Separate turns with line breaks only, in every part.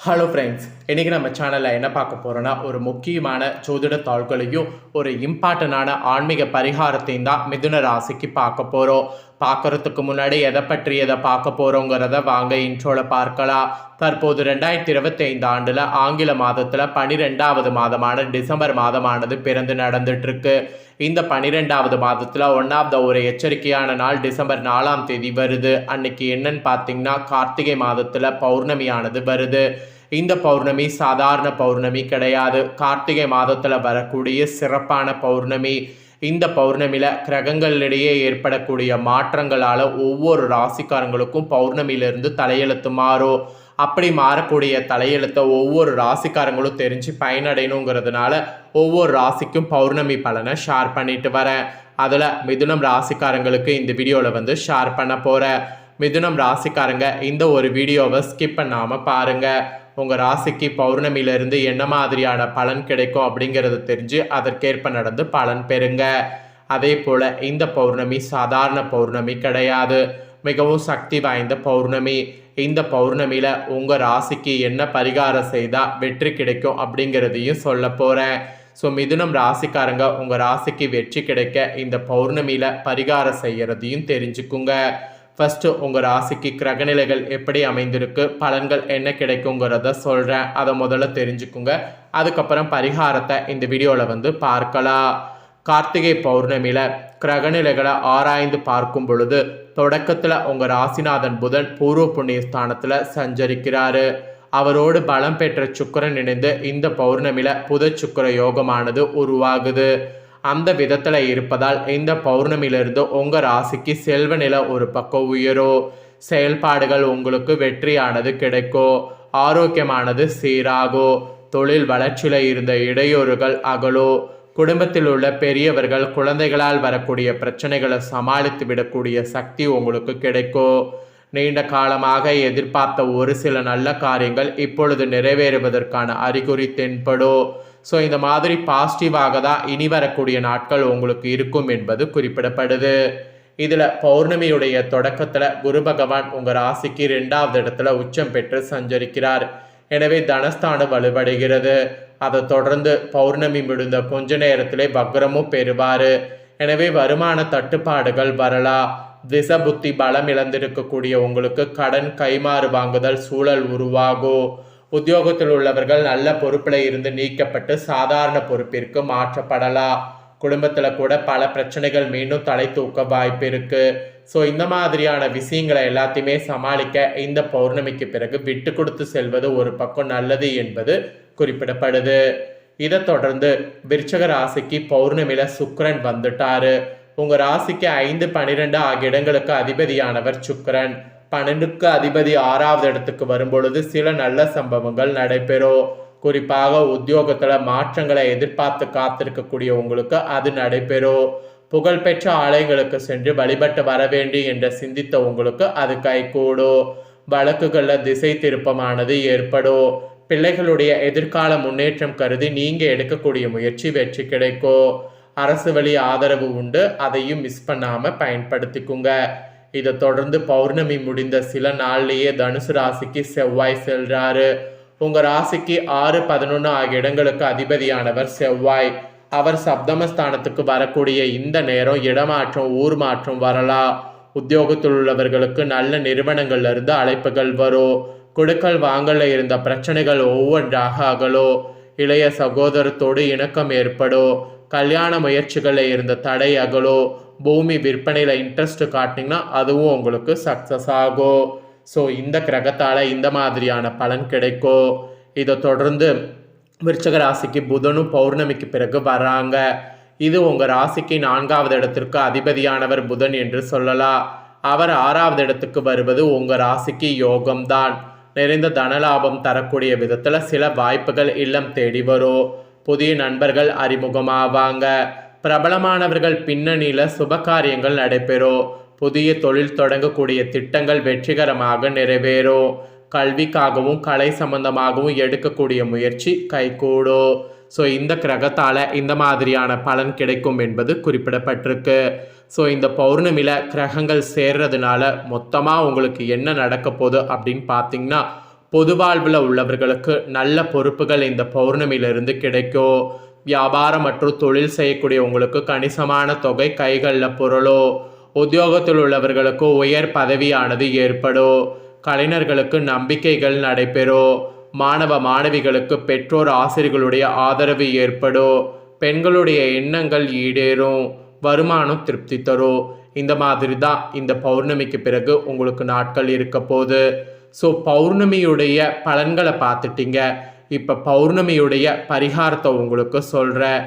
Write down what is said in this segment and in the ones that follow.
Hello friends இன்றைக்கி நம்ம சேனலில் என்ன பார்க்க போகிறோன்னா ஒரு முக்கியமான ஜோதிட தாள்களையும் ஒரு இம்பார்ட்டண்டான ஆன்மீக பரிகாரத்தையும் தான் மிதுன ராசிக்கு பார்க்க போகிறோம் பார்க்கறதுக்கு முன்னாடி எதை பற்றி எதை பார்க்க போகிறோங்கிறத வாங்க இன்ட்ரோவில் பார்க்கலாம். தற்போது ரெண்டாயிரத்தி இருபத்தி ஐந்து ஆண்டில் ஆங்கில மாதத்தில் பனிரெண்டாவது மாதமான டிசம்பர் மாதமானது பிறந்து நடந்துட்டுருக்கு. இந்த பன்னிரெண்டாவது மாதத்தில் ஒன்றாவது ஒரு எச்சரிக்கையான நாள் டிசம்பர் நாலாம் தேதி வருது. அன்னைக்கு என்னன்னு பார்த்தீங்கன்னா கார்த்திகை மாதத்தில் பௌர்ணமியானது வருது. இந்த பௌர்ணமி சாதாரண பௌர்ணமி கிடையாது. கார்த்திகை மாதத்தில் வரக்கூடிய சிறப்பான பௌர்ணமி. இந்த பௌர்ணமியில் கிரகங்களிடையே ஏற்படக்கூடிய மாற்றங்களால் ஒவ்வொரு ராசிக்காரங்களுக்கும் பௌர்ணமியிலிருந்து தலையெழுத்து மாறும். அப்படி மாறக்கூடிய தலையெழுத்தை ஒவ்வொரு ராசிக்காரங்களும் தெரிஞ்சு பயனடையணுங்கிறதுனால ஒவ்வொரு ராசிக்கும் பௌர்ணமி பலனை ஷேர் பண்ணிட்டு வரேன். அதில் மிதுனம் ராசிக்காரங்களுக்கு இந்த வீடியோவில் வந்து ஷேர் பண்ண போகிறேன் மிதுனம் ராசிக்காரங்க இந்த ஒரு வீடியோவை ஸ்கிப் பண்ணாமல் பாருங்கள் உங்கள் ராசிக்கு பௌர்ணமியிலிருந்து என்ன மாதிரியான பலன் கிடைக்கும் அப்படிங்கிறது தெரிஞ்சு அதற்கேற்ப நடந்து பலன் பெறுங்க. அதே போல் இந்த பௌர்ணமி சாதாரண பௌர்ணமி கிடையாது. மிகவும் சக்தி வாய்ந்த பௌர்ணமி. இந்த பௌர்ணமியில் உங்கள் ராசிக்கு என்ன பரிகாரம் செய்தால் வெற்றி கிடைக்கும் அப்படிங்கிறதையும் சொல்ல போகிறேன் ஸோ மிதுனம் ராசிக்காரங்க உங்கள் ராசிக்கு வெற்றி கிடைக்க இந்த பௌர்ணமியில் பரிகாரம் செய்கிறதையும் தெரிஞ்சுக்குங்க. ஃபஸ்ட்டு உங்கள் ராசிக்கு கிரகநிலைகள் எப்படி அமைந்திருக்கு? பலன்கள் என்ன கிடைக்குங்கிறத சொல்கிறேன் அதை முதல்ல தெரிஞ்சுக்குங்க. அதுக்கப்புறம் பரிகாரத்தை இந்த வீடியோவில் வந்து பார்க்கலாம். கார்த்திகை பௌர்ணமியில் கிரகநிலைகளை ஆராய்ந்து பார்க்கும் பொழுது தொடக்கத்தில் உங்கள் ராசிநாதன் புதன் பூர்வ புண்ணிய ஸ்தானத்தில் சஞ்சரிக்கிறாரு. அவரோடு பலம் பெற்ற சுக்கரன் இணைந்து இந்த பௌர்ணமியில் புத சுக்கர யோகமானது உருவாகுது. அந்த விதத்தில் இருப்பதால் இந்த பௌர்ணமியிலிருந்து உங்கள் ராசிக்கு செல்வ நில ஒரு பக்கம் உயரும் செயல்பாடுகள் உங்களுக்கு வெற்றியானது கிடைக்கும் ஆரோக்கியமானது சீராகும் தொழில் வளர்ச்சியில் இருந்த இடையூறுகள் அகலும் குடும்பத்தில் உள்ள பெரியவர்கள் குழந்தைகளால் வரக்கூடிய பிரச்சனைகளை சமாளித்து விடக்கூடிய சக்தி உங்களுக்கு கிடைக்கும் நீண்ட காலமாக எதிர்பார்த்த ஒரு சில நல்ல காரியங்கள் இப்பொழுது நிறைவேறுவதற்கான அறிகுறி தென்படும் ஸோ இந்த மாதிரி பாசிட்டிவாக தான் இனி வரக்கூடிய நாட்கள் உங்களுக்கு இருக்கும் என்பது குறிப்பிடப்படுது. இதில் பௌர்ணமியுடைய தொடக்கத்தில் குரு பகவான் உங்கள் ராசிக்கு ரெண்டாவது இடத்துல உச்சம் பெற்று சஞ்சரிக்கிறார். எனவே தனஸ்தானம் வலுவடைகிறது. அதை தொடர்ந்து பௌர்ணமி முடிந்த கொஞ்ச நேரத்திலே வக்ரமும் பெறுவார். எனவே வருமான தட்டுப்பாடுகள் வரலாம். திச புத்தி பலம் இழந்திருக்கக்கூடிய உங்களுக்கு கடன் கைமாறு வாங்குதல் சூழல் உருவாகும். உத்தியோகத்தில் உள்ளவர்கள் நல்ல பொறுப்பில் இருந்து நீக்கப்பட்டு சாதாரண பொறுப்பிற்கு மாற்றப்படலாம் குடும்பத்தில் கூட பல பிரச்சனைகள் மீண்டும் தலை தூக்க வாய்ப்பு இருக்கு. ஸோ இந்த மாதிரியான விஷயங்களை எல்லாத்தையுமே சமாளிக்க இந்த பௌர்ணமிக்கு பிறகு விட்டு கொடுத்து செல்வது ஒரு பக்கம் நல்லது என்பது குறிப்பிடப்படுது. இதை தொடர்ந்து விருச்சக ராசிக்கு பௌர்ணமியில சுக்கரன் வந்துட்டாரு. உங்க ராசிக்கு ஐந்து பன்னிரெண்டு ஆகிய இடங்களுக்கு அதிபதியானவர் சுக்கரன். பன்னெண்டுக்கு அதிபதி ஆறாவது இடத்துக்கு வரும்பொழுது சில நல்ல சம்பவங்கள் நடைபெறும் குறிப்பாக உத்தியோகத்தில் மாற்றங்களை எதிர்பார்த்து காத்திருக்கக்கூடிய உங்களுக்கு அது நடைபெறும் புகழ்பெற்ற ஆலயங்களுக்கு சென்று வழிபட்டு வர வேண்டும் என்று சிந்தித்த உங்களுக்கு அது கைகூடும் வழக்குகளில் திசை திருப்பமானது ஏற்படும் பிள்ளைகளுடைய எதிர்கால முன்னேற்றம் கருதி நீங்கள் எடுக்கக்கூடிய முயற்சி வெற்றி கிடைக்கும் அரசு வழி ஆதரவு உண்டு அதையும் மிஸ் பண்ணாமல் பயன்படுத்திக்குங்க. இதை தொடர்ந்து பௌர்ணமி முடிந்த சில நாள்லேயே தனுசு ராசிக்கு செவ்வாய் செல்றாரு. உங்க ராசிக்கு ஆறு பதினொன்று ஆகிய இடங்களுக்கு அதிபதியானவர் செவ்வாய். அவர் சப்தமஸ்தானத்துக்கு வரக்கூடிய இந்த நேரம் இடமாற்றம் ஊர் மாற்றம் வரலாம் உத்தியோகத்தில் உள்ளவர்களுக்கு நல்ல நிறுவனங்கள்ல இருந்து அழைப்புகள் வரும். கொடுக்கல் வாங்கல இருந்த பிரச்சனைகள் ஒவ்வொன்றாக அகலோ. இளைய சகோதரத்தோடு இணக்கம் ஏற்படும். கல்யாண முயற்சிகளில் இருந்த தடை அகலோ. பூமி விற்பனையில் இன்ட்ரெஸ்ட் காட்டினீங்கன்னா அதுவும் உங்களுக்கு சக்ஸஸ் ஆகும். ஸோ இந்த கிரகத்தால் இந்த மாதிரியான பலன் கிடைக்கும். இதை தொடர்ந்து விருச்சக ராசிக்கு புதனும் பௌர்ணமிக்கு பிறகு வர்றாங்க இது உங்கள் ராசிக்கு நான்காவது இடத்திற்கு அதிபதியானவர் புதன் என்று சொல்லலாம். அவர் ஆறாவது இடத்துக்கு வருவது உங்கள் ராசிக்கு யோகம்தான். நிறைந்த தனலாபம் தரக்கூடிய விதத்தில் சில வாய்ப்புகள் இல்லம் தேடி வரும். புதிய நண்பர்கள் அறிமுகமாவாங்க. பிரபலமானவர்கள் பின்னணியில் சுபகாரியங்கள் நடைபெறும் புதிய தொழில் தொடங்கக்கூடிய திட்டங்கள் வெற்றிகரமாக நிறைவேறும் கல்விக்காகவும் கலை சம்பந்தமாகவும் எடுக்கக்கூடிய முயற்சி கைகூடும் ஸோ இந்த கிரகத்தால் இந்த மாதிரியான பலன் கிடைக்கும் என்பது குறிப்பிடப்பட்டிருக்கு. ஸோ இந்த பௌர்ணமியில் கிரகங்கள் சேர்றதுனால மொத்தமாக உங்களுக்கு என்ன நடக்க போகுது அப்படின்னு பார்த்தீங்கன்னா பொது வாழ்வில் உள்ளவர்களுக்கு நல்ல பொறுப்புகள் இந்த பௌர்ணமியிலிருந்து கிடைக்கும். வியாபாரம் மற்றும் தொழில் செய்யக்கூடிய உங்களுக்கு கணிசமான தொகை கைகளில் பொருளோ உத்தியோகத்தில் உள்ளவர்களுக்கு உயர் பதவியானது ஏற்படும் கலைஞர்களுக்கு நம்பிக்கைகள் நடைபெறும் மாணவ மாணவிகளுக்கு பெற்றோர் ஆசிரியர்களுடைய ஆதரவு ஏற்படும் பெண்களுடைய எண்ணங்கள் ஈடேறும் வருமானம் திருப்தி தரும் இந்த மாதிரி தான் இந்த பௌர்ணமிக்கு பிறகு உங்களுக்கு நாட்கள் இருக்க போகுது. ஸோ பௌர்ணமியுடைய பலன்களை பார்த்துட்டீங்க. இப்போ பௌர்ணமியுடைய பரிகாரத்தை உங்களுக்கு சொல்கிறேன்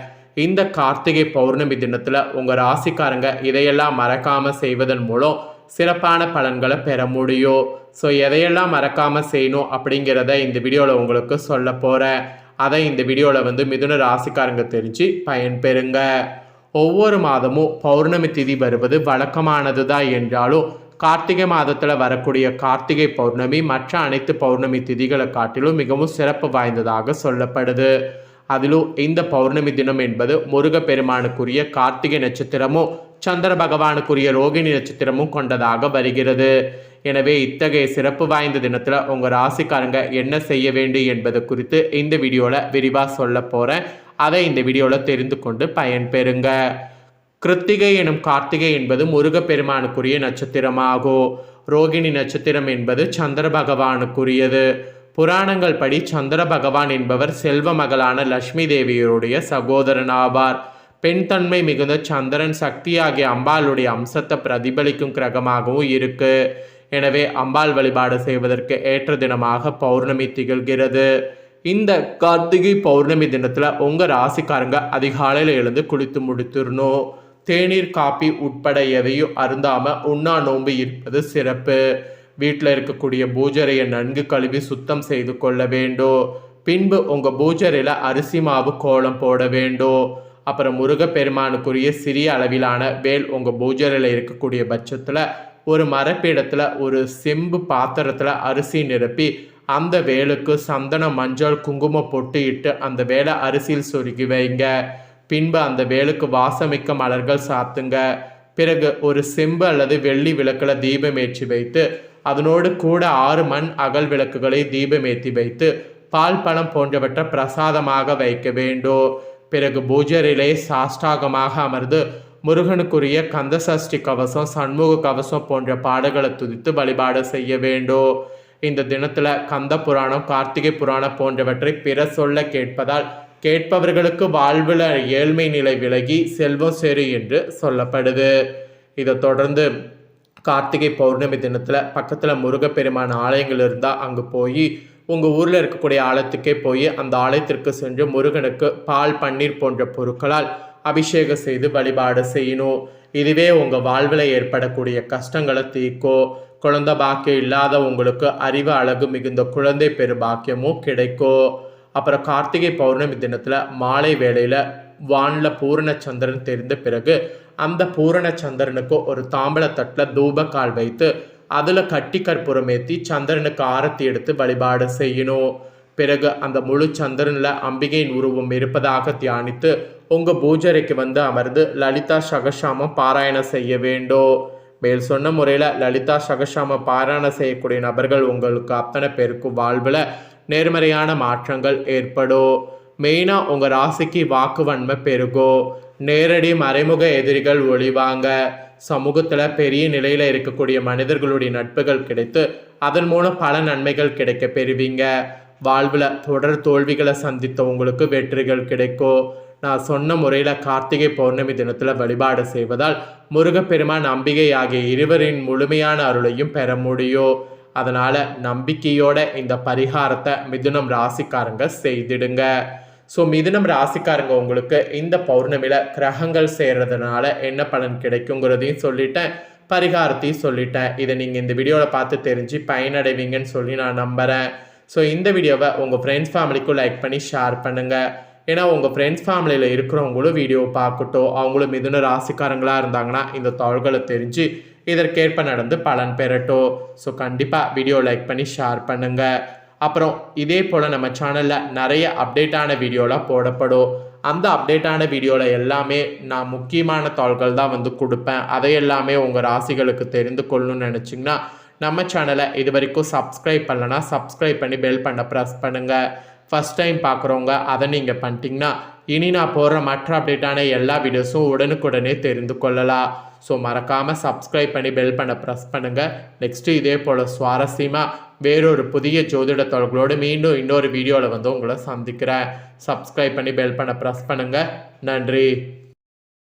இந்த கார்த்திகை பௌர்ணமி தினத்தில் உங்கள் ராசிக்காரங்க இதையெல்லாம் மறக்காமல் செய்வதன் மூலம் சிறப்பான பலன்களை பெற முடியும். ஸோ எதையெல்லாம் மறக்காமல் செய்யணும் அப்படிங்கிறத இந்த வீடியோவில் உங்களுக்கு சொல்ல போகிறேன் அதை இந்த வீடியோவில் வந்து மிதுன ராசிக்காரங்க தெரிஞ்சு பயன்பெறுங்க. ஒவ்வொரு மாதமும் பௌர்ணமி திதி வருவது வழக்கமானது தான் என்றாலும் கார்த்திகை மாதத்தில் வரக்கூடிய கார்த்திகை பௌர்ணமி மற்ற அனைத்து பௌர்ணமி திதிகளை காட்டிலும் மிகவும் சிறப்பு வாய்ந்ததாக சொல்லப்படுது. அதிலும் இந்த பௌர்ணமி தினம் என்பது முருகப்பெருமானுக்குரிய கார்த்திகை நட்சத்திரமும் சந்திர பகவானுக்குரிய ரோகிணி நட்சத்திரமும் கொண்டதாக வருகிறது. எனவே இத்தகைய சிறப்பு வாய்ந்த தினத்தில் உங்கள் ராசிக்காரங்க என்ன செய்ய வேண்டும் என்பது குறித்து இந்த வீடியோவில் விரிவாக சொல்ல போகிறேன் அதை இந்த வீடியோவில் தெரிந்து கொண்டு பயன்பெறுங்க. கிருத்திகை எனும் கார்த்திகை என்பது முருகப்பெருமானுக்குரிய நட்சத்திரமாகும் ரோகிணி நட்சத்திரம் என்பது சந்திர பகவானுக்குரியது. புராணங்கள் படி சந்திர பகவான் என்பவர் செல்வ மகளான லட்சுமி தேவியருடைய சகோதரன் ஆவார் பெண் தன்மை மிகுந்த சந்திரன் சக்தியாகிய அம்பாளுடைய அம்சத்தை பிரதிபலிக்கும் கிரகமாகவும் இருக்கு. எனவே அம்பாள் வழிபாடு செய்வதற்கு ஏற்ற தினமாக பௌர்ணமி திகழ்கிறது. இந்த கார்த்திகை பௌர்ணமி தினத்தில் உங்கள் ராசிக்காரங்க அதிகாலையில் எழுந்து குளித்து முடித்துடணும் தேநீர் காப்பி உட்பட எதையும் அருந்தாமல் உண்ணா நோன்பு இருப்பது சிறப்பு. வீட்டில் இருக்கக்கூடிய பூஜரையை நன்கு கழுவி சுத்தம் செய்து கொள்ள வேண்டும் பின்பு உங்கள் பூஜரையில் அரிசி மாவு கோலம் போட வேண்டும் அப்புறம் முருகப்பெருமானுக்குரிய சிறிய அளவிலான வேல் உங்கள் பூஜரையில் இருக்கக்கூடிய பட்சத்தில் ஒரு மரப்பீடத்தில் ஒரு செம்பு பாத்திரத்தில் அரிசி நிரப்பி அந்த வேலுக்கு சந்தன மஞ்சள் குங்குமம் பொட்டு இட்டு அந்த வேலை அரிசியில் சொருகி வைங்க. பின்பு அந்த வேலுக்கு வாசமிக்க மலர்கள் சாத்துங்க. பிறகு ஒரு செம்பு அல்லது வெள்ளி விளக்கில் தீபம் ஏற்றி வைத்து அதனோடு கூட ஆறு மண் அகல் விளக்குகளை தீபம் ஏற்றி வைத்து பால் பழம் போன்றவற்றை பிரசாதமாக வைக்க வேண்டும் பிறகு பூஜரிலே சாஷ்டாகமாக அமர்ந்து முருகனுக்குரிய கந்தசஷ்டி கவசம் சண்முக கவசம் போன்ற பாடல்களை துதித்து வழிபாடு செய்ய வேண்டும் இந்த தினத்தில் கந்த புராணம் கார்த்திகை புராணம் போன்றவற்றை பிற சொல்ல கேட்பதால் கேட்பவர்களுக்கு வாழ்வில் ஏழ்மை நிலை விலகி செல்வம் சேரு என்று சொல்லப்படுது. இதை தொடர்ந்து கார்த்திகை பௌர்ணமி தினத்தில் பக்கத்தில் முருகப்பெருமான ஆலயங்கள் இருந்தால் அங்கே போய் உங்கள் ஊரில் இருக்கக்கூடிய ஆலயத்துக்கே போய் அந்த ஆலயத்திற்கு சென்று முருகனுக்கு பால் பன்னீர் போன்ற பொருட்களால் அபிஷேகம் செய்து வழிபாடு செய்யணும். இதுவே உங்கள் வாழ்வில் ஏற்படக்கூடிய கஷ்டங்களை தீர்க்கோ. குழந்தை பாக்கியம் இல்லாத உங்களுக்கு அறிவு அழகு மிகுந்த குழந்தை பெரு பாக்கியமும் கிடைக்கும் அப்புறம் கார்த்திகை பௌர்ணமி தினத்தில் மாலை வேளையில் வானில் பூரண சந்திரன் தெரிந்த பிறகு அந்த பூரணச்சந்திரனுக்கு ஒரு தாம்பளத்தட்டில் தூபக்கால் வைத்து அதில் கட்டி கற்பூரம் ஏற்றி சந்திரனுக்கு ஆரத்தி எடுத்து வழிபாடு செய்யணும். பிறகு அந்த முழு சந்திரனில் அம்பிகையின் உருவம் இருப்பதாக தியானித்து உங்கள் பூஜரைக்கு வந்து அமர்ந்து லலிதா சகசாமம் பாராயணம் செய்ய வேண்டும். மேல் சொன்ன முறையில் லலிதா சகசாம பாராயணம் செய்யக்கூடிய நபர்கள் உங்களுக்கு அத்தனை பேருக்கு வாழ்வில் நேர்மறையான மாற்றங்கள் ஏற்படும் மெயினாக உங்கள் ராசிக்கு வாக்கு வன்மை பெருகும் நேரடி மறைமுக எதிரிகள் ஒளிவாங்க. சமூகத்தில் பெரிய நிலையில் இருக்கக்கூடிய மனிதர்களுடைய நட்புகள் கிடைத்து அதன் மூலம் பல நன்மைகள் கிடைக்க பெறுவீங்க. வாழ்வில் தொடர் தோல்விகளை சந்தித்த உங்களுக்கு வெற்றிகள் கிடைக்கும் நான் சொன்ன முறையில் கார்த்திகை பௌர்ணமி தினத்தில் வழிபாடு செய்வதால் முருகப்பெருமான் நம்பிக்கை ஆகிய இருவரின் முழுமையான அருளையும் பெற முடியும் அதனால் நம்பிக்கையோட இந்த பரிகாரத்தை மிதுனம் ராசிக்காரங்க செய்திடுங்க. ஸோ மிதுனம் ராசிக்காரங்க உங்களுக்கு இந்த பௌர்ணமியில் கிரகங்கள் சேர்றதுனால என்ன பலன் கிடைக்குங்கிறதையும் சொல்லிட்டேன். பரிகாரத்தையும் சொல்லிட்டேன். இதை நீங்கள் இந்த வீடியோவில் பார்த்து தெரிஞ்சு பயனடைவீங்கன்னு சொல்லி நான் நம்புகிறேன் ஸோ இந்த வீடியோவை உங்கள் ஃப்ரெண்ட்ஸ் ஃபேமிலிக்கும் லைக் பண்ணி ஷேர் பண்ணுங்கள் ஏன்னா உங்கள் ஃப்ரெண்ட்ஸ் ஃபேமிலியில் இருக்கிறவங்களும் வீடியோ பார்க்கட்டும். அவங்களும் மிதுன ராசிக்காரங்களாக இருந்தாங்கன்னா இந்த தாள்களை தெரிஞ்சு இதற்கேற்ப நடந்து பலன் பெறட்டும். ஸோ கண்டிப்பாக வீடியோ லைக் பண்ணி ஷேர் பண்ணுங்கள் அப்புறம் இதே போல் நம்ம சேனலில் நிறைய அப்டேட்டான வீடியோலாம் போடப்படும். அந்த அப்டேட்டான வீடியோவில் எல்லாமே நான் முக்கியமான தாள்கள் தான் வந்து கொடுப்பேன். அதை எல்லாமே உங்கள் ராசிகளுக்கு தெரிந்து கொள்ளணும்னு நினச்சிங்கன்னா நம்ம சேனலை இது வரைக்கும் சப்ஸ்கிரைப் பண்ணலன்னா சப்ஸ்கிரைப் பண்ணி பெல் பண்ண ப்ரெஸ் பண்ணுங்கள் ஃபஸ்ட் டைம் பார்க்குறவங்க அதை நீங்கள் பண்ணிட்டீங்கன்னா இனி நான் போடுற மற்ற அப்டேட்டான எல்லா வீடியோஸும் உடனுக்குடனே தெரிந்து கொள்ளலாம். ஸோ மறக்காமல் சப்ஸ்கிரைப் பண்ணி பெல் பண்ண ப்ரெஸ் பண்ணுங்கள் நெக்ஸ்ட்டு இதே போல் சுவாரஸ்யமாக வேறொரு புதிய ஜோதிட தொடர்களோடு மீண்டும் இன்னொரு வீடியோவில் வந்து உங்களை சந்திக்கிறேன். சப்ஸ்கிரைப் பண்ணி பெல் பண்ண ப்ரெஸ் பண்ணுங்கள் நன்றி.